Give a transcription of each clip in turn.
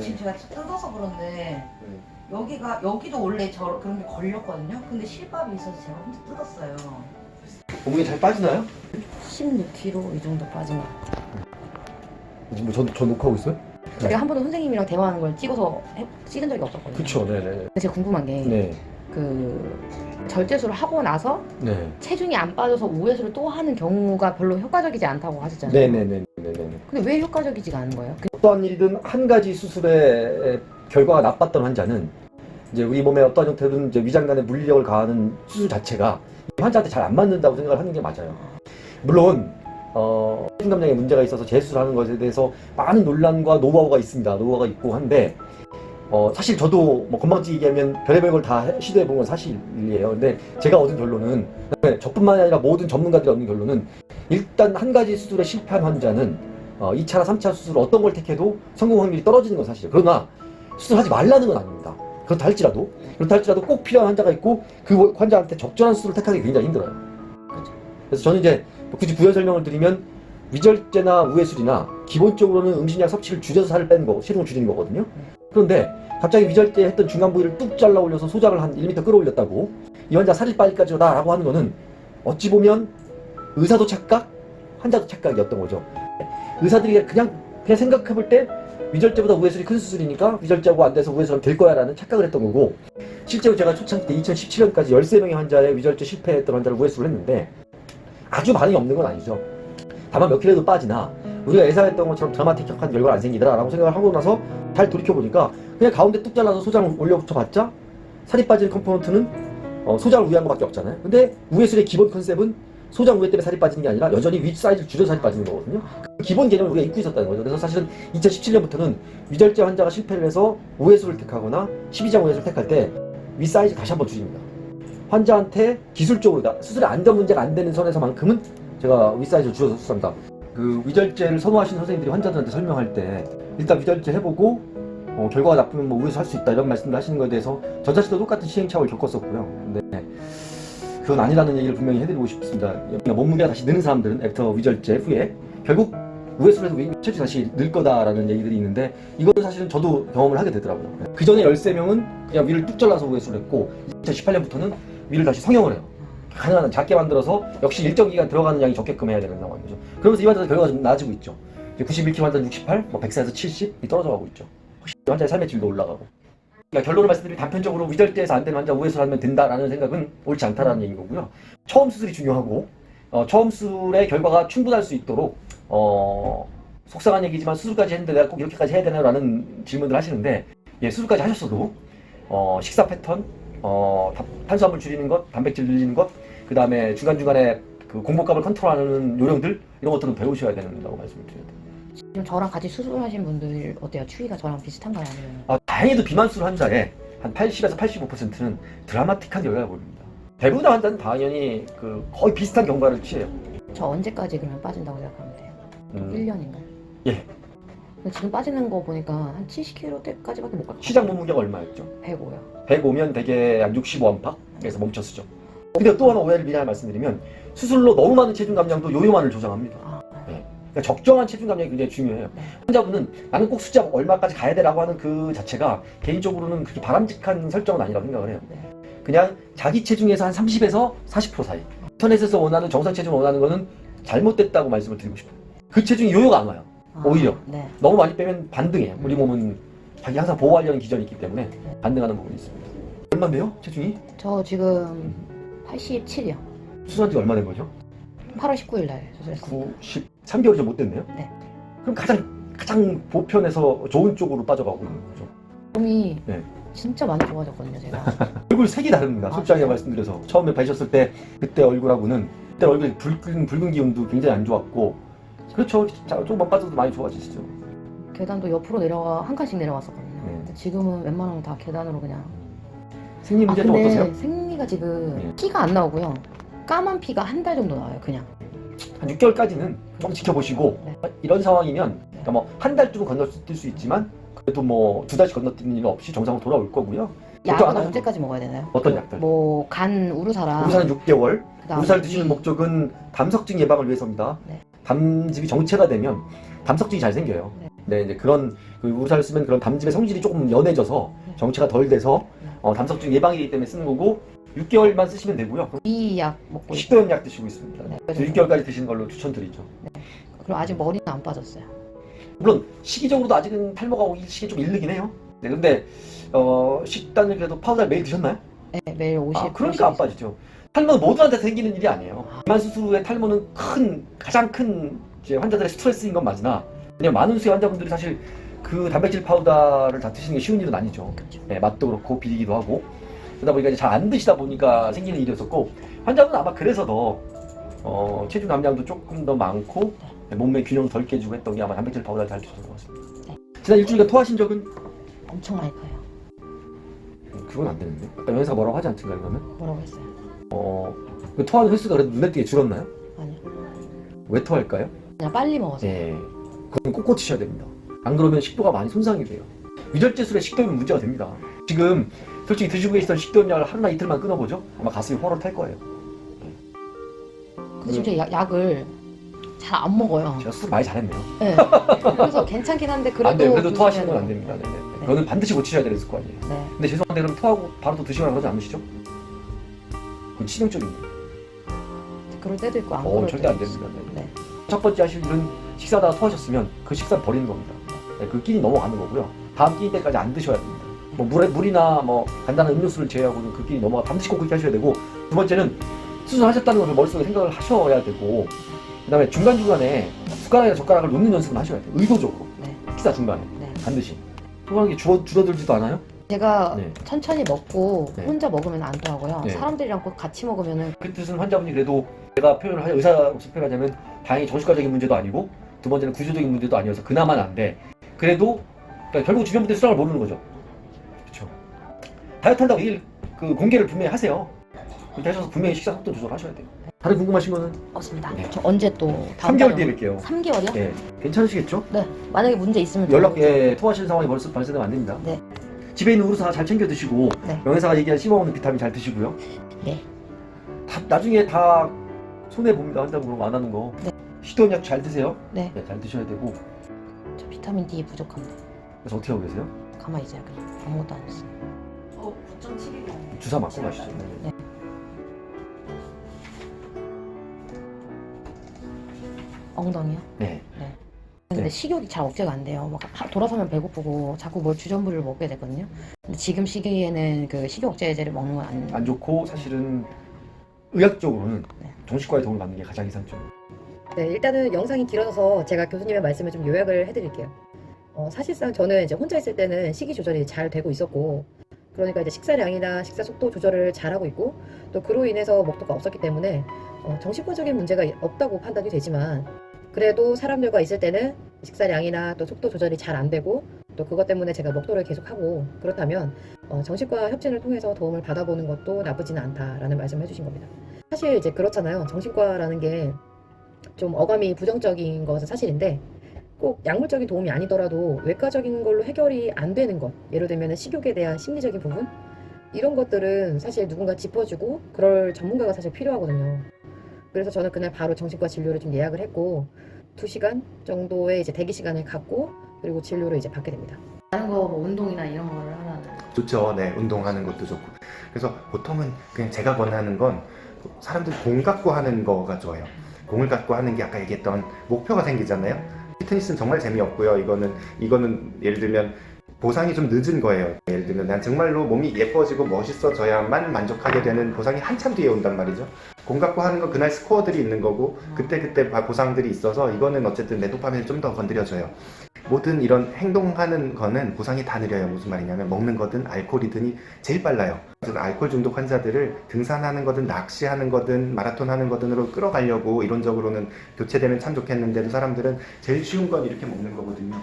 지금 제가 뜯어서 그런데 네. 여기가 여기도 원래 저 그런 게 걸렸거든요. 근데 실밥이 있어서 제가 혼자 뜯었어요. 몸무게 잘 빠지나요? 16kg 이 정도 빠진 것 같아요. 지금 저, 저 녹화하고 있어요? 제가 한 번도 선생님이랑 대화하는 걸 찍어서 해, 찍은 적이 없었거든요. 그쵸, 네네. 근데 제가 궁금한 게 네. 그 절제술을 하고 나서 네. 체중이 안 빠져서 우회수를 또 하는 경우가 별로 효과적이지 않다고 하셨잖아요. 네네네네네. 근데 왜 효과적이지가 않은 거예요? 그- 어떠한 일이든 한 가지 수술의 결과가 나빴던 환자는 이제 우리 몸에 어떠한 형태든 이제 위장관에 물리력을 가하는 수술 자체가 환자한테 잘 안 맞는다고 생각을 하는 게 맞아요. 물론 어, 심감량에 문제가 있어서 재수술하는 것에 대해서 많은 논란과 노하우가 있습니다. 노하우가 있고 한데 어, 사실 저도 뭐 건방지게 얘기하면 별의별 걸 다 시도해 본건 사실이에요. 근데 제가 얻은 결론은 그다음에 저뿐만 아니라 모든 전문가들이 얻는 결론은 일단 한 가지 수술에 실패한 환자는 어, 2차나 3차 수술 어떤 걸 택해도 성공 확률이 떨어지는 건 사실이에요. 그러나 수술하지 말라는 건 아닙니다. 그렇다 할지라도 그렇다 할지라도 꼭 필요한 환자가 있고 그 환자한테 적절한 수술을 택하기 굉장히 힘들어요. 그렇죠. 그래서 저는 이제 뭐 굳이 부연 설명을 드리면 위절제나 우회술이나 기본적으로는 음식량 섭취를 줄여서 살을 빼는 거, 체중을 줄이는 거거든요. 그런데 갑자기 위절제 했던 중간 부위를 뚝 잘라 올려서 소장을 한 1m 끌어올렸다고 이 환자 살이 빠질까지 다라고 하는 거는 어찌 보면 의사도 착각, 환자도 착각이었던 거죠. 의사들이 그냥 그냥 생각해 볼 때 위절제보다 우회술이 큰 수술이니까 위절제하고 안 돼서 우회술하면 될 거야라는 착각을 했던 거고 실제로 제가 초창기 때 2017년까지 13명의 환자의 위절제 실패했던 환자를 우회술을 했는데 아주 반응이 없는 건 아니죠. 다만 몇 킬로도 빠지나 우리가 예상했던 것처럼 드라마틱한 결과가 안 생기더라라고 생각을 하고 나서 잘 돌이켜보니까 그냥 가운데 뚝 잘라서 소장을 올려붙여봤자 살이 빠지는 컴포넌트는 어, 소장을 위한 것밖에 없잖아요. 근데 우회술의 기본 컨셉은 소장 우회 때문에 살이 빠지는 게 아니라 여전히 윗 사이즈를 줄여 살이 빠지는 거거든요. 그 기본 개념을 우리가 잊고 있었다는 거죠. 그래서 사실은 2017년부터는 위절제 환자가 실패를 해서 우회술을 택하거나 12장 우회술을 택할 때 윗 사이즈 다시 한번 줄입니다. 환자한테 기술적으로 나- 수술에 안전 문제가 안 되는 선에서만큼은 제가 윗사이즈를 줄여서 수술합니다. 그 위절제를 선호하시는 선생님들이 환자들한테 설명할 때 일단 위절제 해보고 어, 결과가 나쁘면 뭐 우회수 할수 있다 이런 말씀을 하시는 거에 대해서 저 자신도 똑같은 시행착오를 겪었었고요. 근데 그건 아니라는 얘기를 분명히 해드리고 싶습니다. 그러니까 몸무게가 다시 느는 사람들은 애프터 위절제 후에 결국 우회수를 해서 체중이 다시 늘 거다라는 얘기들이 있는데 이거는 사실은 저도 경험을 하게 되더라고요. 그 전에 13명은 그냥 위를 뚝 잘라서 우회수를 했고 2018년부터는 위를 다시 성형을 해요. 가능한 한 작게 만들어서 역시 일정 기간 들어가는 양이 적게끔 해야 되는 상황이죠. 그러면서 이 환자들 결과가 좀 나아지고 있죠. 91kg 환자는 68, 뭐 104에서 70이 떨어져 가고 있죠. 훨씬 환자의 삶의 질도 올라가고. 그러니까 결론을 말씀드리면 단편적으로 위절제에서 안 되는 환자 우회수를 하면 된다라는 생각은 옳지 않다라는 얘기인 거고요. 처음 수술이 중요하고 어, 처음 수술의 결과가 충분할 수 있도록 어, 속상한 얘기지만 수술까지 했는데 내가 꼭 이렇게까지 해야 되나요라는 질문을 하시는데 예, 수술까지 하셨어도 어, 식사 패턴, 어, 다- 탄수화물 줄이는 것, 단백질 늘리는 것, 그 다음에 중간중간에 그 공복감을 컨트롤하는 요령들 이런 것들은 배우셔야 된다고 말씀을 드려야 돼요. 지금 저랑 같이 수술하신 분들 어때요? 추위가 저랑 비슷한가요? 아니면 아, 다행히도 비만술 환자의 한 80에서 85%는 드라마틱한 결과가 보입니다. 대부분의 환자는 당연히 그 거의 비슷한 경과를 취해요. 저 언제까지 그러면 빠진다고 생각하면 돼요? 음, 1년인가요? 예. 근데 지금 빠지는 거 보니까 한 70kg 때까지밖에 못갈것 시장. 몸무게가 얼마였죠? 105요. 105면 대개 한65 안팎에서 멈춰서죠. 근데 또 하나 오해를 미리 말씀드리면 수술로 너무 많은 체중 감량도 요요만을 조장합니다. 아, 그러니까 적정한 체중 감량이 굉장히 중요해요. 네. 환자분은 나는 꼭 숫자 얼마까지 가야 되라고 하는 그 자체가 개인적으로는 그렇게 바람직한 설정은 아니라고 생각을 해요. 네. 그냥 자기 체중에서 한 30에서 40% 사이. 인터넷에서 원하는 정상 체중을 원하는 거는 잘못됐다고 말씀을 드리고 싶어요. 그 체중이 요요가 안 와요. 아, 오히려. 네. 너무 많이 빼면 반등해요. 우리 몸은 자기 항상 보호하려는 기전이 있기 때문에 반등하는 부분이 있습니다. 얼마인데요? 체중이? 저 지금 87이요. 수술한 지 얼마 된 거죠? 8월 19일 날 수술했어요. 90, 3개월이 좀못 됐네요? 네. 그럼 가장, 가장 보편에서 좋은 쪽으로 빠져가고 있는 거죠. 몸이 네. 진짜 많이 좋아졌거든요, 제가. 얼굴 색이 다릅니다. 아, 솔직하게 그래요? 말씀드려서 처음에 뵈셨을 때 그때 얼굴하고는 그때 얼굴 붉은 붉은 기운도 굉장히 안 좋았고 그렇죠. 자, 조금만 빠져도 많이 좋아지시죠. 계단도 옆으로 내려가 한 칸씩 내려갔었거든요. 네. 근데 지금은 웬만하면 다 계단으로 그냥. 생리 아 문제 좀 근데 어떠세요? 생리가 지금 네. 피가 안 나오고요. 까만 피가 한 달 정도 나와요, 그냥. 한 6개월까지는 좀 지켜보시고 네. 이런 상황이면 그러니까 뭐 한 달쯤은 건널 수 있지만 그래도 뭐 두 달씩 건너뛰는 일 없이 정상으로 돌아올 거고요. 약은 언제까지 먹어야 되나요? 어떤 약들? 뭐 간 우루사랑 우루사는 6개월. 그다음에 우루사를 드시는 이- 목적은 담석증 예방을 위해서입니다. 네. 담즙이 정체가 되면 담석질이 잘 생겨요. 네. 네, 이제 그런 그 우루사를 쓰면 그런 담즙의 성질이 조금 연해져서 네. 정체가 덜 돼서 네. 어, 담석질 예방이기 때문에 쓰는 거고 6개월만 쓰시면 되고요. 이 약 먹고 있어요. 식도염 약 드시고 있습니다. 네. 그래서 6개월까지 드시는 걸로 추천드리죠. 그리고 아직 머리는 안 빠졌어요. 물론 시기적으로도 아직은 탈모가 오기 시기 좀 이르긴 해요. 네, 근데 어, 식단을 그래도 파우더 매일 드셨나요? 네, 매일 50. 아, 그러니까 안 빠지죠. 탈모는 모두한테 생기는 일이 아니에요. 비만 수술 후에 탈모는 큰 가장 큰 환자들의 스트레스인 건 맞으나 왜냐면 많은 수의 환자분들이 사실 그 단백질 파우더를 다 드시는 게 쉬운 일은 아니죠. 그렇죠. 네, 맛도 그렇고 비리기도 하고 그러다 보니까 이제 잘 안 드시다 보니까 생기는 일이었었고 환자분은 아마 그래서 더 어, 체중 감량도 조금 더 많고 네, 몸매 균형 덜 깨지고 했던 게 아마 단백질 파우더를 잘 그런 것 같습니다. 네. 지난 일주일간 토하신 적은 엄청 많이 커요. 음, 그건 안 되는데. 아까 연사 뭐라고 하지 않던가요 그러면? 뭐라고 했어요? 어, 그 토하는 횟수가 그래도 눈에 띄게 줄었나요? 아니, 왜 토할까요? 그냥 빨리 먹어서. 네, 그건 꼭 고치셔야 됩니다. 안 그러면 식도가 많이 손상이 돼요. 위절제술에 식도염이 문제가 됩니다. 지금 솔직히 드시고 계시던 식도염 약을 하루나 이틀만 끊어보죠? 아마 가슴이 호로 탈 거예요. 근데 지금 제가 약- 약을 잘 안 먹어요. 제가 수술 많이 잘했네요. 네. 그래서 괜찮긴 한데 그래도 안 돼요. 그래도 토하시는 건 안. 됩니다. 네네. 그거는 반드시 고치셔야 되는 습관이에요. 네. 근데 죄송한데 그럼 토하고 바로 또 드시거나 그러지 않으시죠? 그건 치명적입니다. 그럴 때도 있고 안 어, 그럴 절대 안 때도. 됩니다. 네. 네. 첫 번째 하실 일은 식사하다가 토하셨으면 그 식사 버리는 겁니다. 네, 그 끼니 넘어가는 거고요. 다음 끼니 때까지 안 드셔야 됩니다. 뭐 물에 물이나 뭐 간단한 음료수를 제외하고는 그 끼니 넘어가 반드시 꼭 그렇게 하셔야 되고 두 번째는 수술하셨다는 것을 머릿속에 생각을 하셔야 되고 그 다음에 중간 중간에 숟가락이나 젓가락을 놓는 연습을 하셔야 돼요. 의도적으로 네. 식사 중간에 네. 반드시. 게 줄어 줄어들지도 않아요? 제가 네. 천천히 먹고 네. 혼자 먹으면 안 더라고요. 네. 사람들이랑 꼭 같이 먹으면은 그 뜻은 환자분이 그래도 제가 표현을 하자 의사로서 표현하자면 다행히 정신과적인 문제도 아니고 두 번째는 구조적인 문제도 아니어서 그나마는 안 돼. 그래도 그러니까 결국 주변 분들이 수량을 모르는 거죠. 그렇죠. 다이어트 한다고 이그 공개를 분명히 하세요. 그렇게 하셔서 분명히 식사 속도 조절하셔야 돼요. 다른 궁금하신 거는 없습니다. 네. 저 언제 또 다음 3개월 달에 뒤에 뵐게요. 3개월이요? 네. 네, 괜찮으시겠죠? 만약에 문제 있으면 연락, 저- 예, 토하시는 상황이 벌써 발생되면 안 됩니다. 네. 집에 있는 우루사 잘 챙겨 드시고 네. 명예사가 얘기한 씹어먹는 비타민 잘 드시고요. 네. 다, 나중에 다 손해 봅니다. 환자분 안 하는 거. 네. 시도약 잘 드세요. 네. 네, 잘 드셔야 되고. 저 비타민 D 부족합니다. 그래서 어떻게 하고 계세요? 가만히 있어요. 그냥 아무것도 안 했어요. 어, 9.7이요. 주사 맞고 가시죠. 네. 엉덩이요? 네. 근데 네. 식욕이 잘 억제가 안 돼요. 막 하- 돌아서면 배고프고 자꾸 뭘 주전부리를 먹게 되거든요. 근데 지금 시기에는 그 식욕 억제제를 먹는 건 안. 안 좋고 사실은 의학적으로는 네. 정신과의 도움을 받는 게 가장 이상적이에요. 네, 일단은 영상이 길어서 제가 교수님의 말씀을 좀 요약을 해드릴게요. 어, 사실상 저는 이제 혼자 있을 때는 식이 조절이 잘 되고 있었고, 그러니까 이제 식사량이나 식사 속도 조절을 잘하고 있고, 또 그로 인해서 먹도가 없었기 때문에 어, 정신과적인 문제가 없다고 판단이 되지만, 그래도 사람들과 있을 때는 식사량이나 또 속도 조절이 잘 안 되고, 또 그것 때문에 제가 먹도를 계속하고, 그렇다면 어, 정신과 협진을 통해서 도움을 받아보는 것도 나쁘지는 않다라는 말씀을 해주신 겁니다. 사실 이제 그렇잖아요. 정신과라는 게 좀 어감이 부정적인 것은 사실인데 꼭 약물적인 도움이 아니더라도 외과적인 걸로 해결이 안 되는 것 예를 들면 식욕에 대한 심리적인 부분 이런 것들은 사실 누군가 짚어주고 그럴 전문가가 사실 필요하거든요 그래서 저는 그날 바로 정신과 진료를 좀 예약을 했고 2시간 정도의 이제 대기 시간을 갖고 그리고 진료를 이제 받게 됩니다 다른 거 뭐 운동이나 이런 거를 하면 좋죠. 네, 운동하는 것도 좋고. 그래서 보통은 그냥 제가 권하는 건 사람들이 공 갖고 하는 거가 좋아요. 공을 갖고 하는 게 아까 얘기했던 목표가 생기잖아요. 피트니스는 정말 재미없고요. 이거는 이거는 예를 들면 보상이 좀 늦은 거예요. 예를 들면 난 정말로 몸이 예뻐지고 멋있어져야만 만족하게 되는 보상이 한참 뒤에 온단 말이죠. 공 갖고 하는 건 그날 스코어들이 있는 거고 그때 그때 보상들이 있어서 이거는 어쨌든 내 도파민을 좀 더 건드려줘요. 모든 이런 행동하는 거는 보상이 다 느려요. 무슨 말이냐면 먹는 거든 알코올이든이 제일 빨라요. 알코올 중독 환자들을 등산하는 거든 낚시하는 거든 마라톤 하는 거든으로 끌어가려고 이론적으로는 교체되면 참 좋겠는데도 사람들은 제일 쉬운 건 이렇게 먹는 거거든요.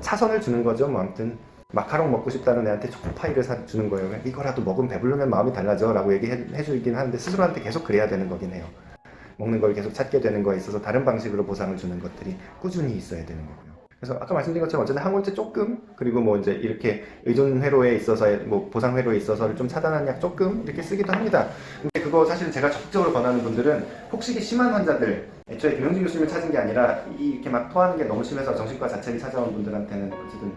차선을 주는 거죠. 뭐 아무튼 마카롱 먹고 싶다는 애한테 초코파이를 사 주는 거예요. 이거라도 먹으면 배부르면 마음이 달라져라고 얘기해 주긴 하는데 스스로한테 계속 그래야 되는 거긴 해요. 먹는 걸 계속 찾게 되는 거에 있어서 다른 방식으로 보상을 주는 것들이 꾸준히 있어야 되는 거고요. 그래서 아까 말씀드린 것처럼 어쨌든 항원제 조금 그리고 뭐 이제 이렇게 의존 회로에 있어서 뭐 보상 회로에 있어서를 좀 차단하는 약 조금 이렇게 쓰기도 합니다. 근데 그거 사실은 제가 적극적으로 권하는 분들은 폭식이 심한 환자들 애초에 김영진 교수님을 찾은 게 아니라 이- 이렇게 막 토하는 게 너무 심해서 정신과 자체를 찾아온 분들한테는 어쨌든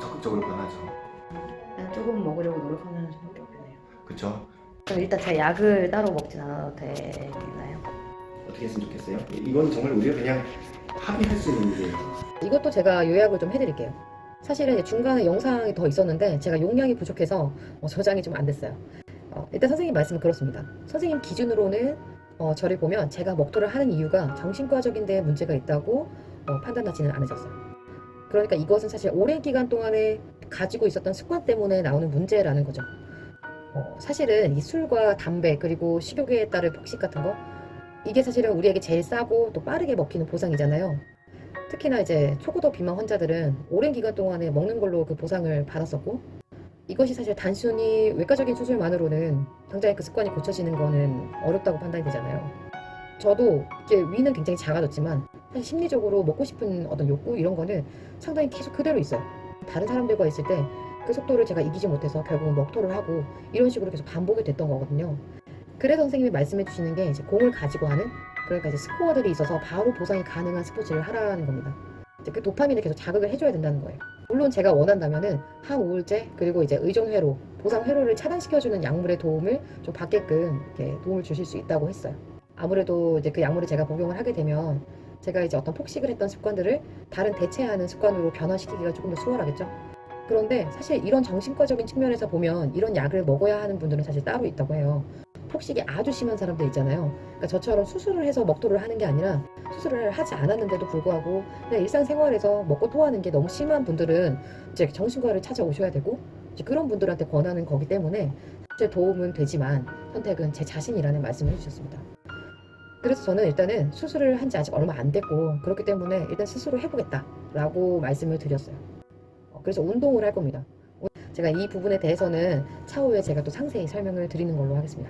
적극적으로 권하죠. 조금 먹으려고 노력하는 수밖에 없겠네요. 그렇죠? 그럼 일단 제 약을 따로 먹진 않아도 되나요? 어떻게 했으면 좋겠어요? 이- 이건 정말 우리가 그냥 합의할 수 있는 일이에요. 이것도 제가 요약을 좀 해드릴게요. 사실은 중간에 영상이 더 있었는데 제가 용량이 부족해서 어, 저장이 좀 안 됐어요. 어, 일단 선생님 말씀은 그렇습니다. 선생님 기준으로는 어, 저를 보면 제가 먹토를 하는 이유가 정신과적인 데 문제가 있다고 어, 판단하지는 않으셨어요. 그러니까 이것은 사실 오랜 기간 동안에 가지고 있었던 습관 때문에 나오는 문제라는 거죠. 어, 사실은 이 술과 담배 그리고 식욕에 따른 폭식 같은 거 이게 사실은 우리에게 제일 싸고 또 빠르게 먹히는 보상이잖아요. 특히나 이제 초고도 비만 환자들은 오랜 기간 동안에 먹는 걸로 그 보상을 받았었고 이것이 사실 단순히 외과적인 수술만으로는 당장에 그 습관이 고쳐지는 거는 어렵다고 판단이 되잖아요. 저도 이게 위는 굉장히 작아졌지만 사실 심리적으로 먹고 싶은 어떤 욕구 이런 거는 상당히 계속 그대로 있어요. 다른 사람들과 있을 때 그 속도를 제가 이기지 못해서 결국은 먹토를 하고 이런 식으로 계속 반복이 됐던 거거든요. 그래서 선생님이 말씀해 주시는 게 이제 공을 가지고 하는 그러니까 이제 스코어들이 있어서 바로 보상이 가능한 스포츠를 하라는 겁니다. 이제 그 도파민을 계속 자극을 해줘야 된다는 거예요. 물론 제가 원한다면은 항 우울제 그리고 이제 의존회로 보상 회로를 차단시켜주는 약물의 도움을 좀 받게끔 이렇게 도움을 주실 수 있다고 했어요. 아무래도 이제 그 약물을 제가 복용을 하게 되면 제가 이제 어떤 폭식을 했던 습관들을 다른 대체하는 습관으로 변화시키기가 조금 더 수월하겠죠. 그런데 사실 이런 정신과적인 측면에서 보면 이런 약을 먹어야 하는 분들은 사실 따로 있다고 해요. 폭식이 아주 심한 사람들 있잖아요. 그러니까 저처럼 수술을 해서 먹토를 하는 게 아니라 수술을 하지 않았는데도 불구하고 그냥 일상생활에서 먹고 토하는 게 너무 심한 분들은 이제 정신과를 찾아오셔야 되고 이제 그런 분들한테 권하는 거기 때문에 제 도움은 되지만 선택은 제 자신이라는 말씀을 해주셨습니다. 그래서 저는 일단은 수술을 한 지 아직 얼마 안 됐고 그렇기 때문에 일단 스스로 해보겠다라고 말씀을 드렸어요. 어, 그래서 운동을 할 겁니다. 제가 이 부분에 대해서는 차후에 제가 또 상세히 설명을 드리는 걸로 하겠습니다.